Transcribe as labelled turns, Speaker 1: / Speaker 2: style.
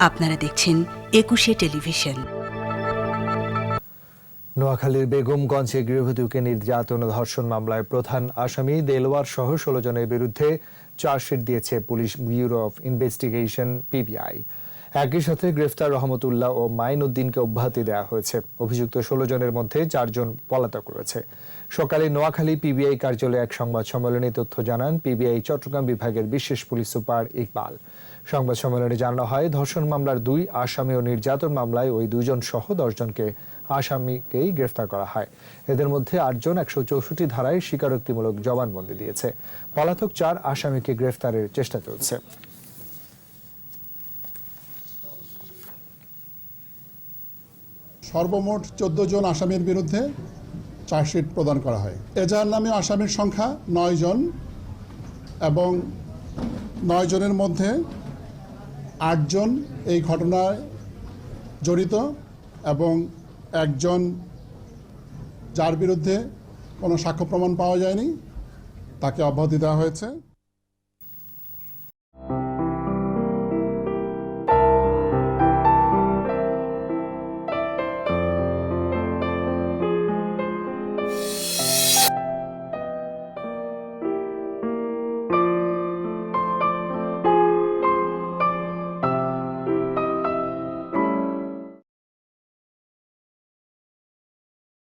Speaker 1: আপনারা দেখছেন একুশে টেলিভিশন।
Speaker 2: নোয়াখালীর বেগমগঞ্জে গৃহবধূকে নির্যাতন ও ধর্ষণ মামলায় প্রধান আসামি দেলোয়ার সহ ষোলো জনের বিরুদ্ধে চার্জশিট দিয়েছে police bureau of investigation, PBI. একই সাথে গ্রেফতার রহমতুল্লাহ ও মাইন উদ্দিনকে অব্যাহতি দেওয়া হয়েছে। অভিযুক্ত ষোলো জনের মধ্যে চারজন পলাতক রয়েছে। সকালে নোয়াখালী পিবিআই কার্যালয়ে এক সংবাদ সম্মেলনে তথ্য জানান পিবিআই চট্টগ্রাম বিভাগের বিশেষ পুলিশ সুপার ইকবাল। সংবাদ সম্মেলনে জানানো হয়, ধর্ষণ মামলার দুই আসামি ও নির্যাতন মামলায় ওই দুজন সহ দশজনকে আসামিকেই গ্রেফতার করা হয়। এদের মধ্যে আটজন একশো চৌষট্টি ধারায় স্বীকারোক্তিমূলক জবানবন্দি দিয়েছে। পলাতক চার আসামিকে গ্রেফতারের চেষ্টা চলছে।
Speaker 3: সর্বমোট চোদ্দ জন আসামির বিরুদ্ধে চার্জশিট প্রদান করা হয়। এজাহার নামে আসামির সংখ্যা নয় জন এবং নয় জনের মধ্যে আটজন এই ঘটনায় জড়িত এবং একজন যার বিরুদ্ধে কোনো সাক্ষ্য প্রমাণ পাওয়া যায়নি, তাকে অব্যাহতি দেওয়া হয়েছে।